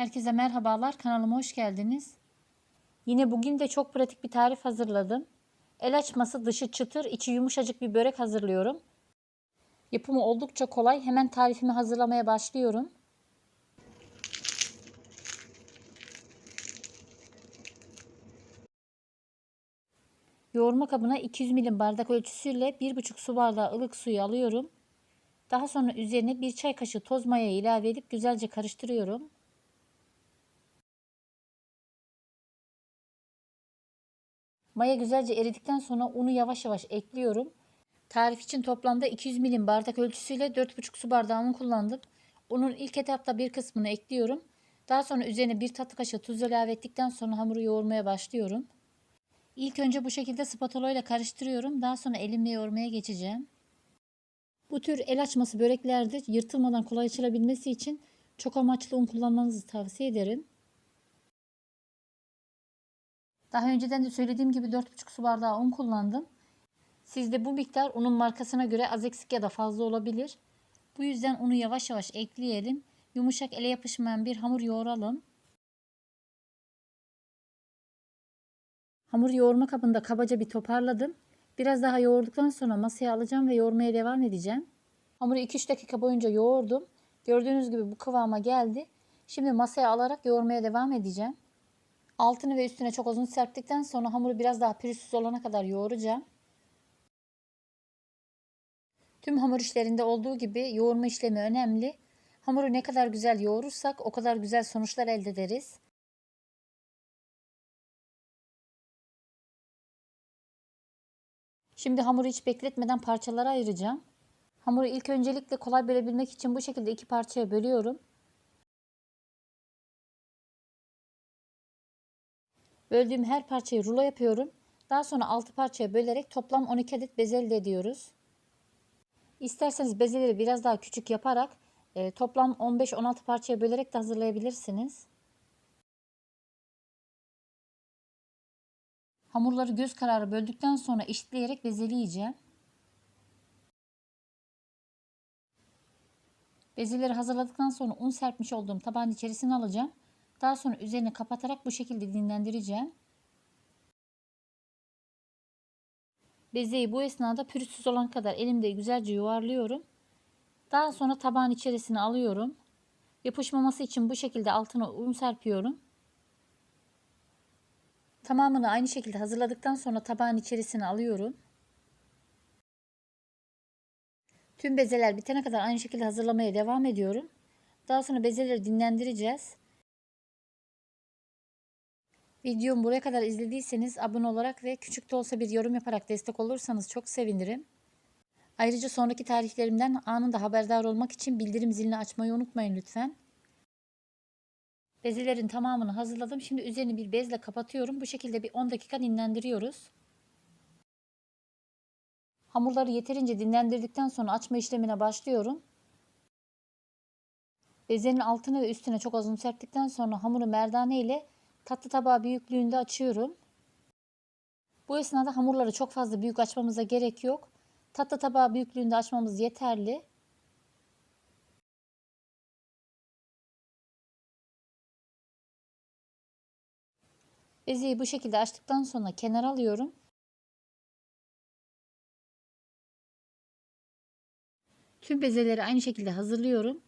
Herkese merhabalar. Kanalıma hoş geldiniz. Yine bugün de çok pratik bir tarif hazırladım. El açması dışı çıtır, içi yumuşacık bir börek hazırlıyorum. Yapımı oldukça kolay. Hemen tarifimi hazırlamaya başlıyorum. Yoğurma kabına 200 milim bardak ölçüsüyle 1,5 su bardağı ılık suyu alıyorum. Daha sonra üzerine bir çay kaşığı toz maya ilave edip güzelce karıştırıyorum. Maya güzelce eridikten sonra unu yavaş yavaş ekliyorum. Tarif için toplamda 200 milim bardak ölçüsüyle 4,5 su bardağı un kullandım. Unun ilk etapta bir kısmını ekliyorum. Daha sonra üzerine bir tatlı kaşığı tuz ilave ettikten sonra hamuru yoğurmaya başlıyorum. İlk önce bu şekilde spatula ile karıştırıyorum. Daha sonra elimle yoğurmaya geçeceğim. Bu tür el açması böreklerde yırtılmadan kolay açılabilmesi için çok amaçlı un kullanmanızı tavsiye ederim. Daha önceden de söylediğim gibi 4,5 su bardağı un kullandım. Sizde bu miktar unun markasına göre az eksik ya da fazla olabilir. Bu yüzden unu yavaş yavaş ekleyelim. Yumuşak ele yapışmayan bir hamur yoğuralım. Hamur yoğurma kabında kabaca bir toparladım. Biraz daha yoğurduktan sonra masaya alacağım ve yoğurmaya devam edeceğim. Hamuru 2-3 dakika boyunca yoğurdum. Gördüğünüz gibi bu kıvama geldi. Şimdi masaya alarak yoğurmaya devam edeceğim. Altını ve üstüne çok uzun serptikten sonra hamuru biraz daha pürüzsüz olana kadar yoğuracağım. Tüm hamur işlerinde olduğu gibi yoğurma işlemi önemli. Hamuru ne kadar güzel yoğurursak o kadar güzel sonuçlar elde ederiz. Şimdi hamuru hiç bekletmeden parçalara ayıracağım. Hamuru ilk öncelikle kolay bölebilmek için bu şekilde iki parçaya bölüyorum. Böldüğüm her parçayı rulo yapıyorum. Daha sonra 6 parçaya bölerek toplam 12 adet bez elde ediyoruz. İsterseniz bezeleri biraz daha küçük yaparak e, toplam 15-16 parçaya bölerek de hazırlayabilirsiniz. Hamurları göz kararı böldükten sonra eşitleyerek bezeleyeceğim. Bezeleri hazırladıktan sonra un serpmiş olduğum tabağın içerisine alacağım. Daha sonra üzerini kapatarak bu şekilde dinlendireceğim. Bezeyi bu esnada pürüzsüz olan kadar elimde güzelce yuvarlıyorum. Daha sonra tabağın içerisine alıyorum. Yapışmaması için bu şekilde altına un serpiyorum. Tamamını aynı şekilde hazırladıktan sonra tabağın içerisine alıyorum. Tüm bezeler bitene kadar aynı şekilde hazırlamaya devam ediyorum. Daha sonra bezeleri dinlendireceğiz. Videomu buraya kadar izlediyseniz abone olarak ve küçük de olsa bir yorum yaparak destek olursanız çok sevinirim. Ayrıca sonraki tarihlerimden anında haberdar olmak için bildirim zilini açmayı unutmayın lütfen. Bezelerin tamamını hazırladım. Şimdi üzerini bir bezle kapatıyorum. Bu şekilde bir 10 dakika dinlendiriyoruz. Hamurları yeterince dinlendirdikten sonra açma işlemine başlıyorum. Bezenin altını ve üstüne çok az un serptikten sonra hamuru merdane ile tatlı tabağı büyüklüğünde açıyorum. Bu esnada hamurları çok fazla büyük açmamıza gerek yok. Tatlı tabağı büyüklüğünde açmamız yeterli. Bezeyi bu şekilde açtıktan sonra kenara alıyorum. Tüm bezeleri aynı şekilde hazırlıyorum.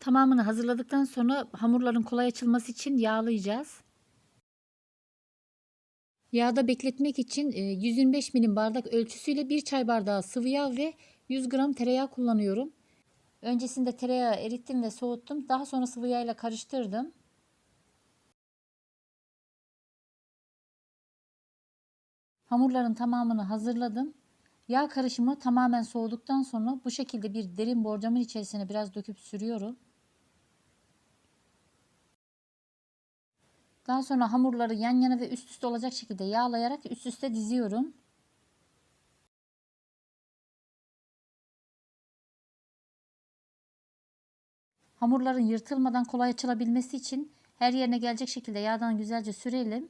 Tamamını hazırladıktan sonra hamurların kolay açılması için yağlayacağız. Yağda bekletmek için 125 milim bardak ölçüsüyle 1 çay bardağı sıvı yağ ve 100 gram tereyağı kullanıyorum. Öncesinde tereyağı erittim ve soğuttum. Daha sonra sıvı yağ ile karıştırdım. Hamurların tamamını hazırladım. Yağ karışımı tamamen soğuduktan sonra bu şekilde bir derin borcamın içerisine biraz döküp sürüyorum. Daha sonra hamurları yan yana ve üst üste olacak şekilde yağlayarak üst üste diziyorum. Hamurların yırtılmadan kolay açılabilmesi için her yerine gelecek şekilde yağdan güzelce sürelim.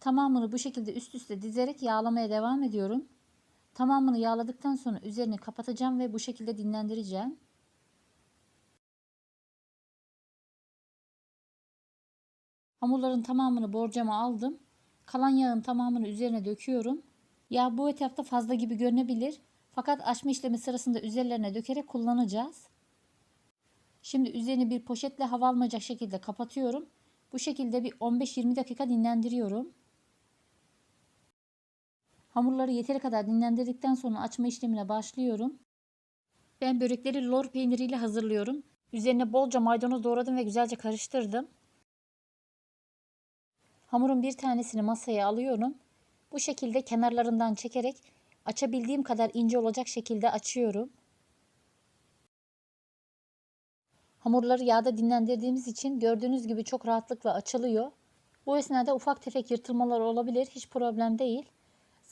Tamamını bu şekilde üst üste dizerek yağlamaya devam ediyorum. Tamamını yağladıktan sonra üzerini kapatacağım ve bu şekilde dinlendireceğim. Hamurların tamamını borcama aldım. Kalan yağın tamamını üzerine döküyorum. Yağ bu etapta fazla gibi görünebilir. Fakat açma işlemi sırasında üzerlerine dökerek kullanacağız. Şimdi üzerini bir poşetle hava almayacak şekilde kapatıyorum. Bu şekilde bir 15-20 dakika dinlendiriyorum. Hamurları yeteri kadar dinlendirdikten sonra açma işlemine başlıyorum. Ben börekleri lor peyniriyle hazırlıyorum. Üzerine bolca maydanoz doğradım ve güzelce karıştırdım. Hamurun bir tanesini masaya alıyorum. Bu şekilde kenarlarından çekerek açabildiğim kadar ince olacak şekilde açıyorum. Hamurları yağda dinlendirdiğimiz için gördüğünüz gibi çok rahatlıkla açılıyor. Bu esnada ufak tefek yırtılmalar olabilir. Hiç problem değil.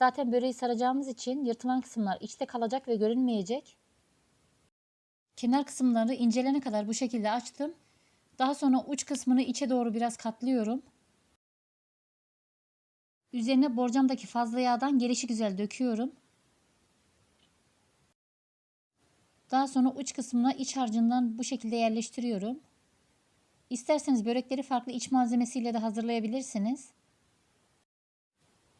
Zaten böreği saracağımız için yırtılan kısımlar içte kalacak ve görünmeyecek. Kenar kısımları incelene kadar bu şekilde açtım. Daha sonra uç kısmını içe doğru biraz katlıyorum. Üzerine borcamdaki fazla yağdan gelişi güzel döküyorum. Daha sonra uç kısmına iç harcından bu şekilde yerleştiriyorum. İsterseniz börekleri farklı iç malzemesiyle de hazırlayabilirsiniz.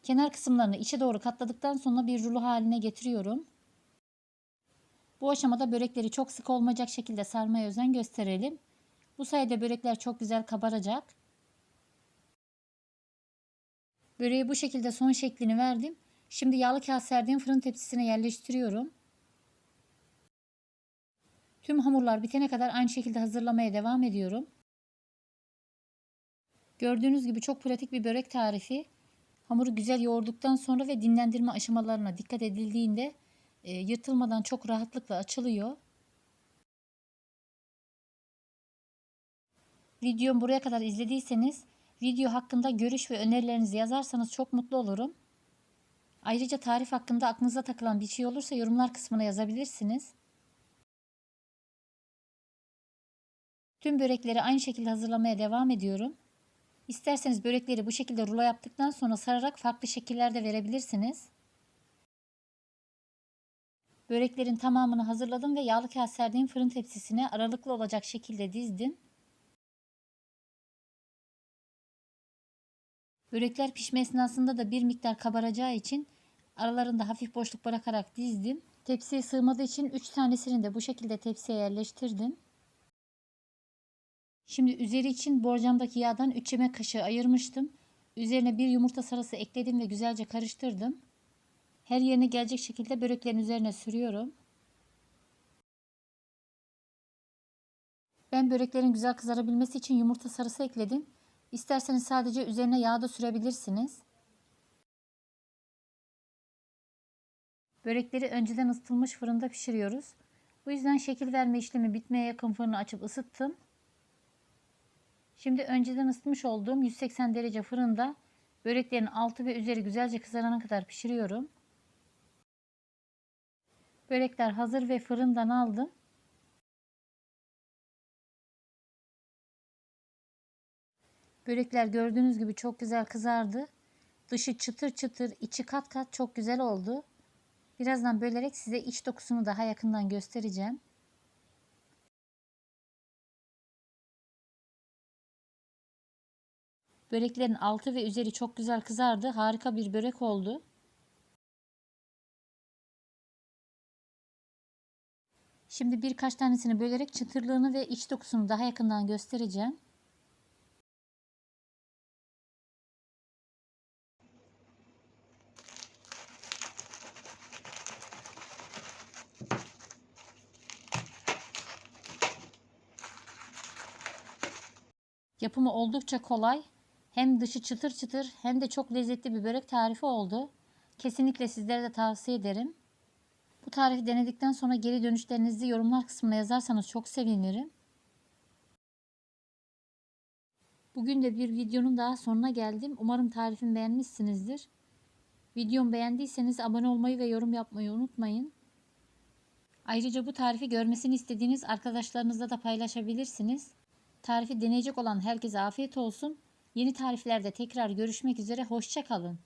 Kenar kısımlarını içe doğru katladıktan sonra bir rulo haline getiriyorum. Bu aşamada börekleri çok sık olmayacak şekilde sarmaya özen gösterelim. Bu sayede börekler çok güzel kabaracak. Böreği bu şekilde son şeklini verdim. Şimdi yağlı kağıt serdiğim fırın tepsisine yerleştiriyorum. Tüm hamurlar bitene kadar aynı şekilde hazırlamaya devam ediyorum. Gördüğünüz gibi çok pratik bir börek tarifi. Hamuru güzel yoğurduktan sonra ve dinlendirme aşamalarına dikkat edildiğinde e, yırtılmadan çok rahatlıkla açılıyor. Videomu buraya kadar izlediyseniz video hakkında görüş ve önerilerinizi yazarsanız çok mutlu olurum. Ayrıca tarif hakkında aklınıza takılan bir şey olursa yorumlar kısmına yazabilirsiniz. Tüm börekleri aynı şekilde hazırlamaya devam ediyorum. İsterseniz börekleri bu şekilde rulo yaptıktan sonra sararak farklı şekillerde verebilirsiniz. Böreklerin tamamını hazırladım ve yağlı kağıt serdiğim fırın tepsisine aralıklı olacak şekilde dizdim. Börekler pişme esnasında da bir miktar kabaracağı için aralarında hafif boşluk bırakarak dizdim. Tepsiye sığmadığı için 3 tanesini de bu şekilde tepsiye yerleştirdim. Şimdi üzeri için borcamdaki yağdan 3 yemek kaşığı ayırmıştım. Üzerine bir yumurta sarısı ekledim ve güzelce karıştırdım. Her yerine gelecek şekilde böreklerin üzerine sürüyorum. Ben böreklerin güzel kızarabilmesi için yumurta sarısı ekledim. İsterseniz sadece üzerine yağ da sürebilirsiniz. Börekleri önceden ısıtılmış fırında pişiriyoruz. Bu yüzden şekil verme işlemi bitmeye yakın fırını açıp ısıttım. Şimdi önceden ısıtmış olduğum 180 derece fırında böreklerin altı ve üzeri güzelce kızarana kadar pişiriyorum. Börekler hazır ve fırından aldım. Börekler gördüğünüz gibi çok güzel kızardı. Dışı çıtır çıtır, içi kat kat çok güzel oldu. Birazdan bölerek size iç dokusunu daha yakından göstereceğim. Böreklerin altı ve üzeri çok güzel kızardı. Harika bir börek oldu. Şimdi birkaç tanesini bölerek çıtırlığını ve iç dokusunu daha yakından göstereceğim. Yapımı oldukça kolay. Hem dışı çıtır çıtır hem de çok lezzetli bir börek tarifi oldu. Kesinlikle sizlere de tavsiye ederim. Bu tarifi denedikten sonra geri dönüşlerinizi yorumlar kısmına yazarsanız çok sevinirim. Bugün de bir videonun daha sonuna geldim. Umarım tarifimi beğenmişsinizdir. Videomu beğendiyseniz abone olmayı ve yorum yapmayı unutmayın. Ayrıca bu tarifi görmesini istediğiniz arkadaşlarınızla da paylaşabilirsiniz. Tarifi deneyecek olan herkese afiyet olsun. Yeni tariflerde tekrar görüşmek üzere. Hoşçakalın.